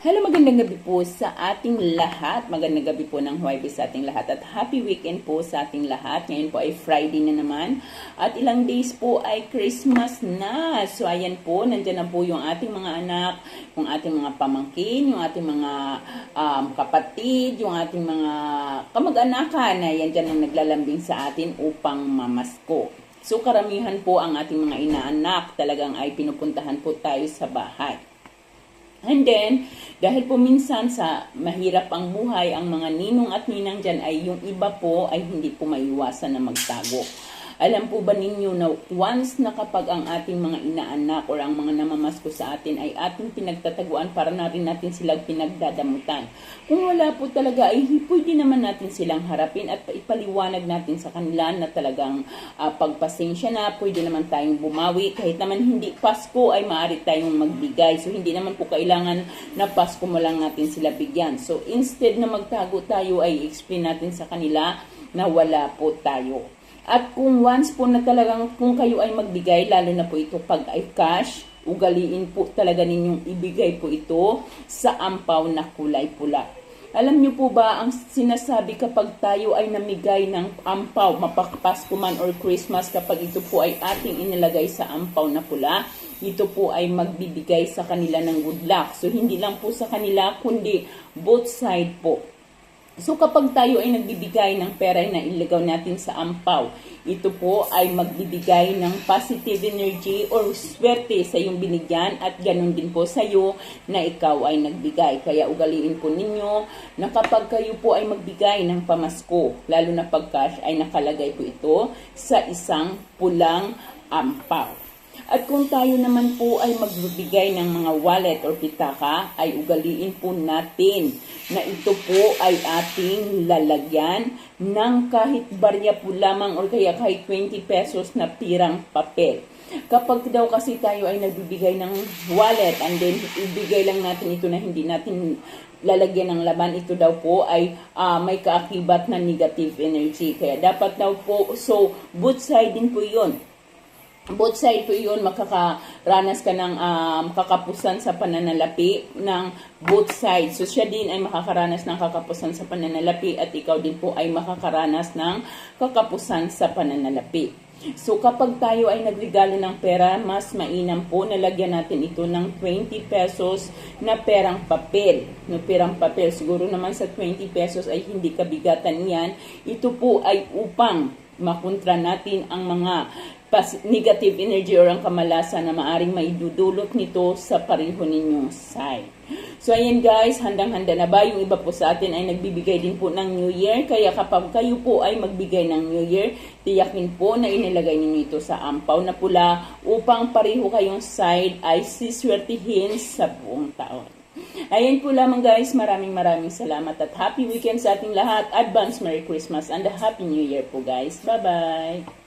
Hello, magandang gabi po sa ating lahat. Magandang gabi po ng Huwebe sa ating lahat. At happy weekend po sa ating lahat. Ngayon po ay Friday na naman. At ilang days po ay Christmas na. So ayan po, nandyan na po yung ating mga anak, yung ating mga pamangkin, yung ating mga um, kapatid, yung ating mga kamag-anakan na yan dyan ang naglalambing sa atin upang mamasko. So karamihan po ang ating mga inaanak talagang ay pinupuntahan po tayo sa bahay. And then, dahil po minsan sa mahirap ang buhay, ang mga ninong at ninang dyan ay yung iba po ay hindi po maiwasan na magtago. Alam po ba ninyo na once na kapag ang ating mga inaanak or ang mga namamasko sa atin ay ating pinagtataguan para na rin natin silang pinagdadamutan. Kung wala po talaga ay pwede naman natin silang harapin at ipaliwanag natin sa kanila na talagang uh, pagpasensya na, pwede naman tayong bumawi. Kahit naman hindi Pasko ay maaari tayong magbigay. So hindi naman po kailangan na Pasko mo lang natin sila bigyan. So instead na magtago tayo ay explain natin sa kanila na wala po tayo. At kung once po na talagang kung kayo ay magbigay, lalo na po ito pag ay cash, ugaliin po talaga ninyong ibigay po ito sa ampaw na kulay pula. Alam niyo po ba ang sinasabi kapag tayo ay namigay ng ampaw, mapakpasko man or Christmas kapag ito po ay ating inilagay sa ampaw na pula, ito po ay magbibigay sa kanila ng good luck. So hindi lang po sa kanila kundi both side po. So kapag tayo ay nagbibigay ng pera na ilagaw natin sa ampaw, ito po ay magbibigay ng positive energy or swerte sa iyong binigyan at ganun din po sa iyo na ikaw ay nagbigay. Kaya ugaliin po ninyo na kapag kayo po ay magbigay ng pamasko, lalo na pag cash, ay nakalagay po ito sa isang pulang ampaw. At kung tayo naman po ay magbibigay ng mga wallet or pitaka, ay ugaliin po natin na ito po ay ating lalagyan ng kahit barya po lamang or kaya kahit 20 pesos na pirang papel. Kapag daw kasi tayo ay nagbibigay ng wallet and then ibigay lang natin ito na hindi natin lalagyan ng laman, ito daw po ay uh, may kaakibat na negative energy. Kaya dapat daw po, so both side din po yun both side po yun, makakaranas ka ng um, kakapusan sa pananalapi ng both sides. So siya din ay makakaranas ng kakapusan sa pananalapi at ikaw din po ay makakaranas ng kakapusan sa pananalapi. So kapag tayo ay nagregalo ng pera, mas mainam po nalagyan natin ito ng 20 pesos na perang papel. No, perang papel. Siguro naman sa 20 pesos ay hindi kabigatan yan. Ito po ay upang makontra natin ang mga negative energy or ang kamalasan na maaring maidudulot nito sa pareho ninyong side. So ayan guys, handang-handa na ba? Yung iba po sa atin ay nagbibigay din po ng New Year. Kaya kapag kayo po ay magbigay ng New Year, tiyakin po na inilagay ninyo ito sa ampaw na pula upang pareho kayong side ay siswertihin sa buong taon. Ayan po lamang guys, maraming maraming salamat at happy weekend sa ating lahat. Advance Merry Christmas and a Happy New Year po guys. Bye-bye!